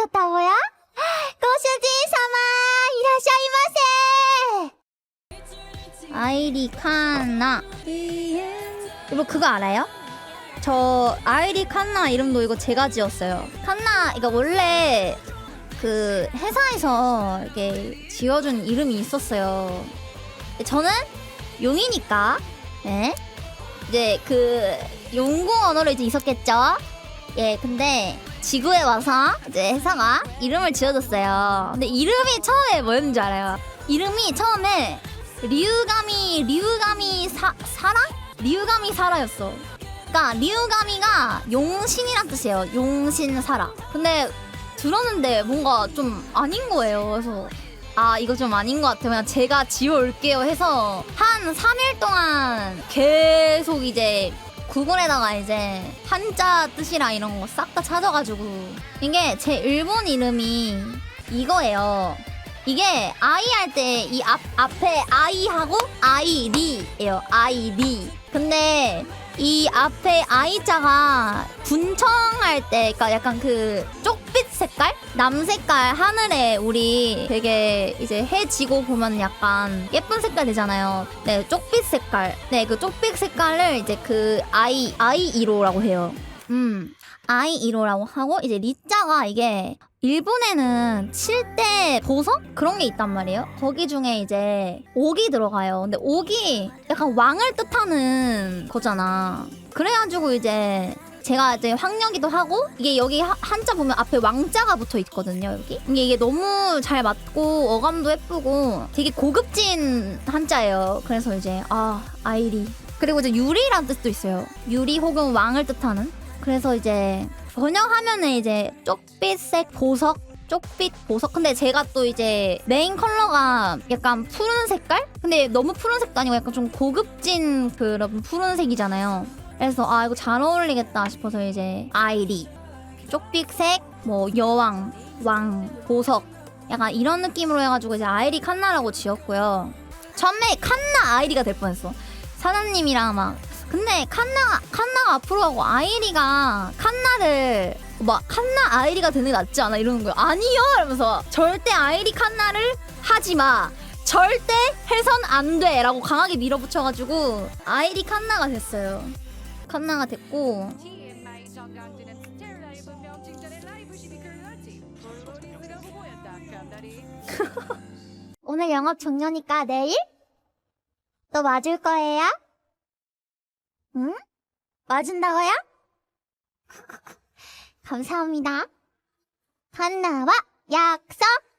오셨다고요? 고수진 사마 이라샤이마세. 아이리 칸나. 이거 그거 알아요? 저 아이리 칸나 이름도 이거 제가 지었어요. 칸나 이거 원래 그 회사에서 이렇게 지어준 이름이 있었어요. 저는 용이니까 네. 이제 그 용고 언어로 이제 있었겠죠. 예, 근데 지구에 와서 이제 회사가 이름을 지어줬어요. 근데 이름이 처음에 뭐였는지 알아요? 이름이 처음에 리우가미 리우가미 사 사라? 리우가미 사라였어. 그러니까 리우가미가 용신이란 뜻이에요. 용신 사라. 근데 들었는데 뭔가 좀 아닌 거예요. 그래서 아 이거 좀 아닌 것 같아요. 그냥 제가 지어올게요 해서 한 3일 동안 계속 이제 구글에다가 이제 한자 뜻이랑 이런 거 싹 다 찾아가지고 이게 제 일본 이름이 이거예요. 이게 아이 할 때 이 앞 앞에 아이하고 아이리예요. 아이리. 근데 이 앞에 아이자가 분청할 때, 그러니까 약간 그 쪽빛 색깔, 남 색깔 하늘에 우리 되게 이제 해 지고 보면 약간 예쁜 색깔 되잖아요. 네, 쪽빛 색깔. 네, 그 쪽빛 색깔을 이제 그 아이 아이 1호라고 해요. 음. 아이 1호라고 하고 이제 리자가 이게 일본에는 칠대 보석 그런 게 있단 말이에요. 거기 중에 이제 옥이 들어가요. 근데 옥이 약간 왕을 뜻하는 거잖아. 그래가지고 이제 제가 이제 황녀기도 하고 이게 여기 하- 한자 보면 앞에 왕자가 붙어 있거든요. 여기 이게 이게 너무 잘 맞고 어감도 예쁘고 되게 고급진 한자예요. 그래서 이제 아 아이리 그리고 이제 유리란 뜻도 있어요. 유리 혹은 왕을 뜻하는. 그래서 이제 번역하면은 이제 쪽빛색 보석 쪽빛 보석 근데 제가 또 이제 메인 컬러가 약간 푸른 색깔? 근데 너무 푸른색도 아니고 약간 좀 고급진 그런 푸른색이잖아요 그래서 아 이거 잘 어울리겠다 싶어서 이제 아이리 쪽빛색 뭐 여왕 왕 보석 약간 이런 느낌으로 해가지고 이제 아이리 칸나라고 지었고요. 처음에 칸나 아이리가 될 뻔했어. 사장님이랑 막. 근데 칸나 칸나가 앞으로 가고 아이리가 칸나를 막 칸나 아이리가 되는 게 낫지 않아? 이러는 거야 아니요! 이러면서 절대 아이리 칸나를 하지 마. 절대 해선 안 돼라고 강하게 밀어붙여가지고 아이리 칸나가 됐어요 칸나가 됐고 오늘 영업 종료니까 내일 또 맞을 거예요? 응? 맞은다고요? 감사합니다. 한나와 약속!